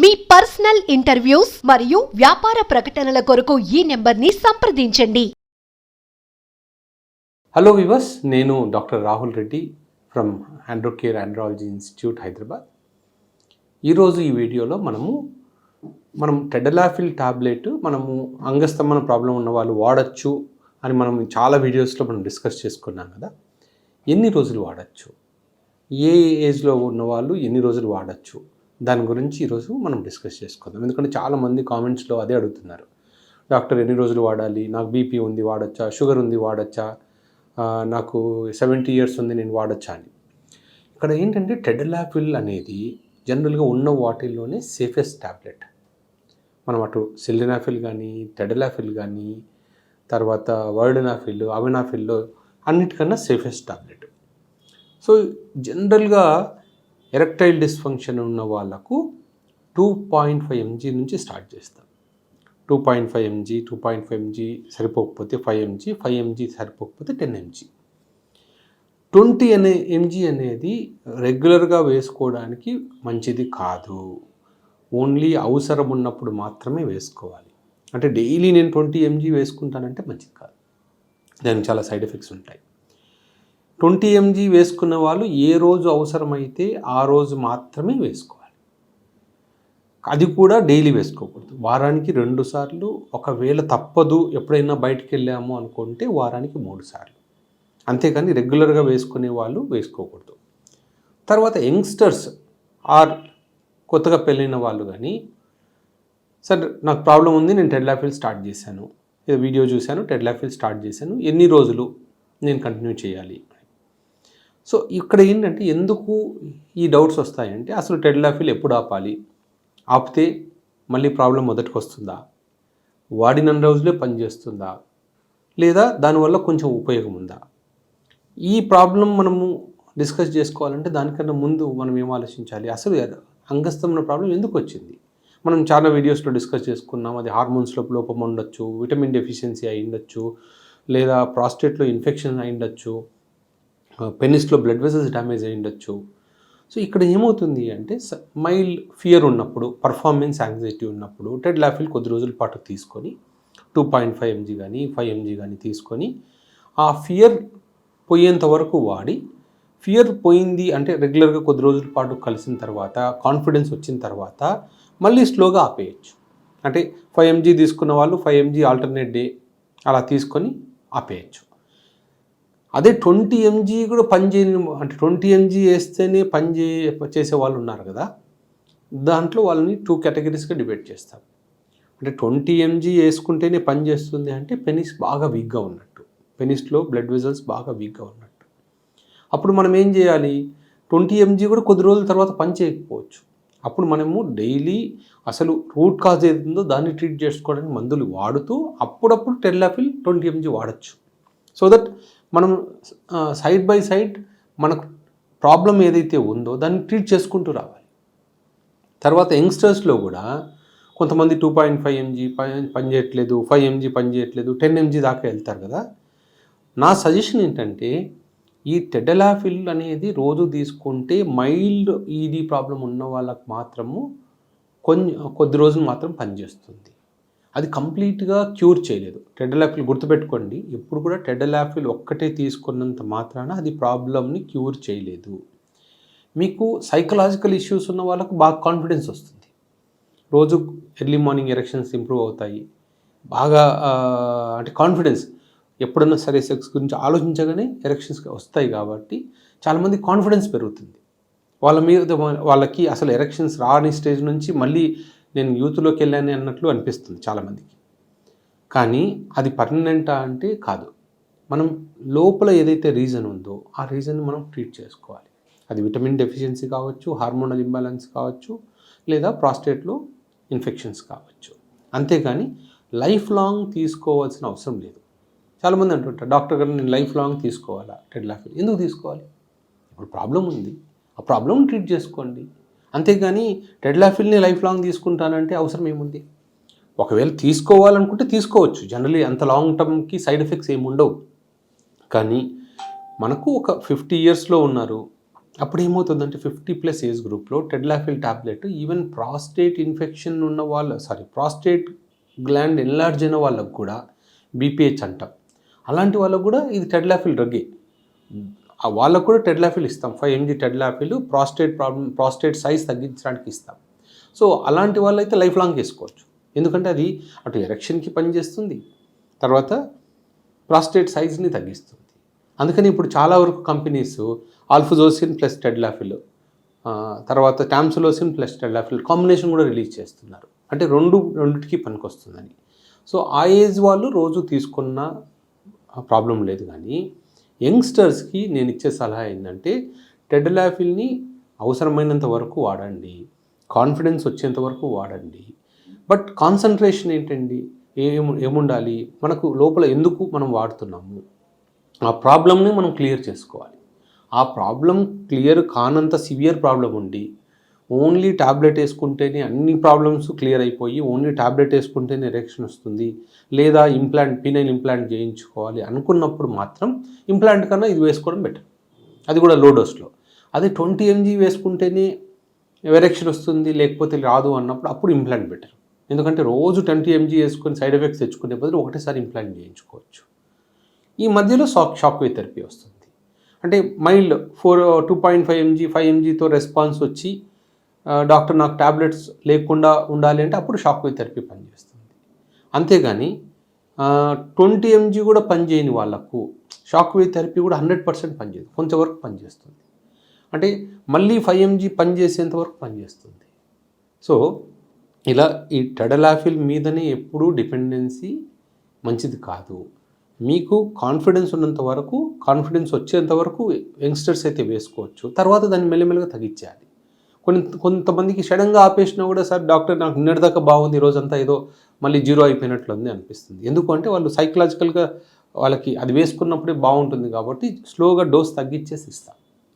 మీ personal interviews మరియు వ్యాపార ప్రకటనల కొరకు ఈ నెంబర్ని సంప్రదించండి. హలో వివర్స్ నేను doctor Rahul Reddy from Androcare Andrology Institute Hyderabad ఈరోజు ఈ వీడియోలో మనము మనం టెడలాఫిల్ టాబ్లెట్ మనము అంగస్తంభన ప్రాబ్లం ఉన్న వాళ్ళు వాడచ్చు అని మనం చాలా వీడియోస్లో మనం డిస్కస్ చేసుకున్నాం కదా. ఎన్ని రోజులు వాడచ్చు? ఏ ఏజ్లో ఉన్నవాళ్ళు ఎన్ని రోజులు వాడచ్చు? దాని గురించి ఈరోజు మనం డిస్కస్ చేసుకుందాం. ఎందుకంటే చాలామంది కామెంట్స్లో అదే అడుగుతున్నారు. డాక్టర్ ఎన్ని రోజులు వాడాలి? నాకు బీపీ ఉంది వాడచ్చా? షుగర్ ఉంది వాడచ్చా? నాకు సెవెంటీ ఇయర్స్ ఉంది నేను వాడచ్చా అని. ఇక్కడ ఏంటంటే టెడలాఫిల్ అనేది జనరల్గా ఉన్న వాటిల్లోనే సేఫెస్ట్ ట్యాబ్లెట్ మనం అటు సిల్డినాఫిల్ కానీ టెడలాఫిల్ కానీ తర్వాత వర్డనాఫిల్ అవినాఫిల్లో అన్నిటికన్నా సేఫెస్ట్ టాబ్లెట్. సో జనరల్గా ఎరెక్టైల్ డిస్ఫంక్షన్ ఉన్న వాళ్ళకు టూ పాయింట్ ఫైవ్ ఎంజీ నుంచి స్టార్ట్ చేస్తాం. Two point five mg two point five mg సరిపోకపోతే ఫైవ్ ఎంజీ ఫైవ్ ఎంజీ సరిపోకపోతే టెన్ ఎంజీ ట్వంటీ అనే ఎంజీ అనేది రెగ్యులర్గా వేసుకోవడానికి మంచిది కాదు. ఓన్లీ అవసరం ఉన్నప్పుడు మాత్రమే వేసుకోవాలి. అంటే డైలీ నేను ట్వంటీ ఎంజీ వేసుకుంటానంటే మంచిది కాదు. దానికి చాలా సైడ్ ఎఫెక్ట్స్ ఉంటాయి. ట్వంటీ ఎంజీ వేసుకున్న వాళ్ళు ఏ రోజు అవసరమైతే ఆ రోజు మాత్రమే వేసుకోవాలి. అది కూడా డైలీ వేసుకోకూడదు. వారానికి రెండు సార్లు ఒకవేళ తప్పదు ఎప్పుడైనా బయటికి వెళ్ళాము అనుకుంటే వారానికి మూడు సార్లు. అంతేకాని రెగ్యులర్గా వేసుకునే వాళ్ళు వేసుకోకూడదు. తర్వాత యంగ్స్టర్స్ ఆర్ కొత్తగా పెళ్ళైన వాళ్ళు కానీ సార్ నాకు ప్రాబ్లం ఉంది నేను టెడ్లాఫిల్ స్టార్ట్ చేశాను. వీడియో చూశాను టెడ్లాఫిల్ స్టార్ట్ చేశాను. ఎన్ని రోజులు నేను కంటిన్యూ చేయాలి? సో ఇక్కడ ఏంటంటే ఎందుకు ఈ డౌట్స్ వస్తాయంటే అసలు టెడ్లాఫిల్ ఎప్పుడు ఆపాలి? ఆపితే మళ్ళీ ప్రాబ్లం మొదటికి వస్తుందా వాడిన రోజులే పనిచేస్తుందా? లేదా దానివల్ల కొంచెం ఉపయోగం ఉందా ఈ ప్రాబ్లం మనము డిస్కస్ చేసుకోవాలంటే దానికన్నా ముందు మనం ఏం ఆలోచించాలి? అసలు అంగస్తమైన ప్రాబ్లం ఎందుకు వచ్చింది మనం చాలా వీడియోస్లో డిస్కస్ చేసుకున్నాం. అది హార్మోన్స్లో లోపం ఉండొచ్చు విటమిన్ డెఫిషియన్సీ అయి ఉండొచ్చు లేదా ప్రాస్టేట్లో ఇన్ఫెక్షన్ అయి ఉండొచ్చు పెనిస్లో బ్లడ్ వెసల్స్ డ్యామేజ్ అయి ఉండొచ్చు. సో ఇక్కడ ఏమవుతుంది అంటే మైల్డ్ ఫియర్ ఉన్నప్పుడు పర్ఫార్మెన్స్ యాంగ్జైటీ ఉన్నప్పుడు టెడ్ లాఫిల్ కొద్ది రోజుల పాటు తీసుకొని టూ పాయింట్ ఫైవ్ ఎంజీ కానీ ఫైవ్ ఎంజీ కానీ తీసుకొని ఆ ఫియర్ పోయేంత వరకు వాడి ఫియర్ పోయింది అంటే రెగ్యులర్గా కొద్ది రోజుల పాటు కలిసిన తర్వాత కాన్ఫిడెన్స్ వచ్చిన తర్వాత మళ్ళీ స్లోగా ఆపేయచ్చు. అంటే ఫైవ్ ఎంజీ తీసుకున్న వాళ్ళు ఫైవ్ ఎంజీ ఆల్టర్నేట్ డే అలా తీసుకొని ఆపేయచ్చు. అదే ట్వంటీ ఎంజీ కూడా పనిచేయని అంటే ట్వంటీ ఎంజీ వేస్తేనే పని చే చేసే వాళ్ళు ఉన్నారు కదా దాంట్లో వాళ్ళని టూ కేటగిరీస్గా డిబేట్ చేస్తాం. అంటే ట్వంటీ ఎంజీ వేసుకుంటేనే పని చేస్తుంది అంటే పెనిస్ బాగా వీక్గా ఉన్నట్టు. పెనిస్లో బ్లడ్ వెజల్స్ బాగా వీక్గా ఉన్నట్టు. అప్పుడు మనం ఏం చేయాలి? ట్వంటీ ఎంజీ కూడా కొద్ది రోజుల తర్వాత పని చేయకపోవచ్చు. అప్పుడు మనము డైలీ అసలు రూట్ కాజ్ ఏది దాన్ని ట్రీట్ చేసుకోవడానికి మందులు వాడుతూ అప్పుడప్పుడు టెల్లాఫిల్ ట్వంటీ ఎంజీ వాడచ్చు. సో దట్ మనం సైడ్ బై సైడ్ మనకు ప్రాబ్లం ఏదైతే ఉందో దాన్ని ట్రీట్ చేసుకుంటూ రావాలి. తర్వాత యంగ్స్టర్స్లో కూడా కొంతమంది టూ పాయింట్ ఫైవ్ ఎంజీ పని చేయట్లేదు ఫైవ్ ఎంజీ పని చేయట్లేదు టెన్ ఎంజీ దాకా వెళ్తారు కదా. నా సజెషన్ ఏంటంటే ఈ టెడలాఫిల్ అనేది రోజు తీసుకుంటే మైల్డ్ ఈడీ ప్రాబ్లం ఉన్న వాళ్ళకు మాత్రము కొంచెం కొద్ది రోజులు మాత్రం పనిచేస్తుంది. అది కంప్లీట్గా క్యూర్ చేయలేదు. టెడ్డలాఫిల్ గుర్తుపెట్టుకోండి ఎప్పుడు కూడా టెడ్డలాఫిల్ ఒక్కటే తీసుకున్నంత మాత్రాన అది ప్రాబ్లమ్ని క్యూర్ చేయలేదు. మీకు సైకలాజికల్ ఇష్యూస్ ఉన్న వాళ్ళకు బాగా కాన్ఫిడెన్స్ వస్తుంది. రోజు ఎర్లీ మార్నింగ్ ఎరెక్షన్స్ ఇంప్రూవ్ అవుతాయి. బాగా అంటే కాన్ఫిడెన్స్. ఎప్పుడన్నా సరే సెక్స్ గురించి ఆలోచించగానే ఎరెక్షన్స్ వస్తాయి కాబట్టి చాలామంది కాన్ఫిడెన్స్ పెరుగుతుంది. వాళ్ళ మీద వాళ్ళకి అసలు ఎరెక్షన్స్ రాని స్టేజ్ నుంచి మళ్ళీ నేను యూత్లోకి వెళ్ళాను అన్నట్లు అనిపిస్తుంది చాలామందికి కానీ అది పర్మనెంటా అంటే కాదు. మనం లోపల ఏదైతే రీజన్ ఉందో ఆ రీజన్ మనం ట్రీట్ చేసుకోవాలి. అది విటమిన్ డెఫిషియన్సీ కావచ్చు హార్మోనల్ ఇంబ్యాలెన్స్ కావచ్చు లేదా ప్రాస్టేట్లో ఇన్ఫెక్షన్స్ కావచ్చు. అంతేగాని లైఫ్ లాంగ్ తీసుకోవాల్సిన అవసరం లేదు. చాలామంది అంటుంటారు డాక్టర్ గారు నేను లైఫ్ లాంగ్ తీసుకోవాలా టెడ్లాఫిల్ ఎందుకు తీసుకోవాలి? ఇప్పుడు ప్రాబ్లం ఉంది. ఆ ప్రాబ్లం ట్రీట్ చేసుకోండి. అంతేగాని టెడ్లాఫిల్ని లైఫ్ లాంగ్ తీసుకుంటానంటే అవసరం ఏముంది? ఒకవేళ తీసుకోవాలనుకుంటే తీసుకోవచ్చు. జనరలీ అంత లాంగ్ టర్మ్కి సైడ్ ఎఫెక్ట్స్ ఏమి ఉండవు. కానీ మనకు ఒక ఫిఫ్టీ ఇయర్స్లో ఉన్నారు. అప్పుడు ఏమవుతుందంటే ఫిఫ్టీ ప్లస్ ఏజ్ గ్రూప్లో tadalafil tablet even prostate infection ఉన్న వాళ్ళ సారీ ప్రాస్టేట్ గ్లాండ్ ఎన్లార్జ్ అయిన వాళ్ళకు కూడా బీపీహెచ్ అంటాం. అలాంటి వాళ్ళకు కూడా ఇది టెడ్లాఫిల్ డ్రగ్గే వాళ్ళకు కూడా టెడ్లాఫిల్ ఇస్తాం. Five mg tadalafil prostate problem prostate size తగ్గించడానికి ఇస్తాం. సో అలాంటి వాళ్ళైతే లైఫ్ లాంగ్ చేసుకోవచ్చు. ఎందుకంటే అది అటు ఎరక్షన్కి పనిచేస్తుంది తర్వాత ప్రాస్టేట్ సైజ్ని తగ్గిస్తుంది. అందుకని ఇప్పుడు చాలా వరకు కంపెనీస్ ఆల్ఫజోసిన్ ప్లస్ టెడ్లాఫిల్ తర్వాత టామ్సులోసిన్ ప్లస్ టెడ్లాఫిల్ కాంబినేషన్ కూడా రిలీజ్ చేస్తున్నారు. అంటే రెండు రెండింటికి పనికొస్తుందని. సో ఆ ఏజ్ వాళ్ళు రోజు తీసుకున్న ప్రాబ్లం లేదు కానీ యంగ్స్టర్స్కి నేను ఇచ్చే సలహా ఏంటంటే టెడ్ లాఫిల్ని అవసరమైనంత వరకు వాడండి. కాన్ఫిడెన్స్ వచ్చేంత వరకు వాడండి. బట్ కాన్సన్ట్రేషన్ ఏంటండి? ఏము ఏముండాలి? మనకు లోపల ఎందుకు మనం వాడుతున్నాము? ఆ ప్రాబ్లమ్ని మనం క్లియర్ చేసుకోవాలి. ఆ ప్రాబ్లం క్లియర్ కానంత సివియర్ ప్రాబ్లం ఉండి ఓన్లీ టాబ్లెట్ వేసుకుంటేనే అన్ని ప్రాబ్లమ్స్ క్లియర్ అయిపోయి ఓన్లీ టాబ్లెట్ వేసుకుంటేనే ఎరెక్షన్ వస్తుంది. లేదా ఇంప్లాంట్ పీనైల్ ఇంప్లాంట్ చేయించుకోవాలి అనుకున్నప్పుడు మాత్రం ఇంప్లాంట్ కన్నా ఇది వేసుకోవడం బెటర్. అది కూడా లో. డోస్లో అదే ట్వంటీ ఎంజీ వేసుకుంటేనే ఎరెక్షన్ వస్తుంది లేకపోతే రాదు అన్నప్పుడు అప్పుడు ఇంప్లాంట్ బెటర్. ఎందుకంటే రోజు ట్వంటీ ఎంజీ వేసుకొని సైడ్ ఎఫెక్ట్స్ తెచ్చుకునే బదులు ఒకటేసారి ఇంప్లాంట్ చేయించుకోవచ్చు. ఈ మధ్యలో షాక్ షాక్ వే థెరపీ వస్తుంది. అంటే mild for two point five mg five ఎంజీతో response వచ్చి డాక్టర్ నాకు టాబ్లెట్స్ లేకుండా ఉండాలి అంటే అప్పుడు షాక్ వేవ్ థెరపీ పనిచేస్తుంది. అంతేగాని ట్వంటీ ఎంజీ కూడా పనిచేయని వాళ్ళకు షాక్ వేవ్ థెరపీ కూడా హండ్రెడ్ పర్సెంట్ పనిచేయదు. కొంతవరకు పనిచేస్తుంది. అంటే మళ్ళీ ఫైవ్ ఎంజీ పనిచేసేంత వరకు పనిచేస్తుంది. సో ఇలా ఈ టెడలాఫిల్ మీదనే ఎప్పుడూ డిపెండెన్సీ మంచిది కాదు. మీకు కాన్ఫిడెన్స్ ఉన్నంత వరకు కాన్ఫిడెన్స్ వచ్చేంత వరకు యంగ్స్టర్స్ అయితే వేసుకోవచ్చు. తర్వాత దాన్ని మెల్లమెల్లగా తగ్గించాలి కొన్ని కొంతమందికి సడన్గా ఆపేసినా కూడా సార్ డాక్టర్ నాకు నిన్నటిదాకా బాగుంది రోజంతా ఏదో మళ్ళీ జీరో అయిపోయినట్లుంది అనిపిస్తుంది. ఎందుకంటే వాళ్ళు సైకలాజికల్గా వాళ్ళకి అది వేసుకున్నప్పుడే బాగుంటుంది కాబట్టి స్లోగా డోస్ తగ్గించేసి ఇస్తాం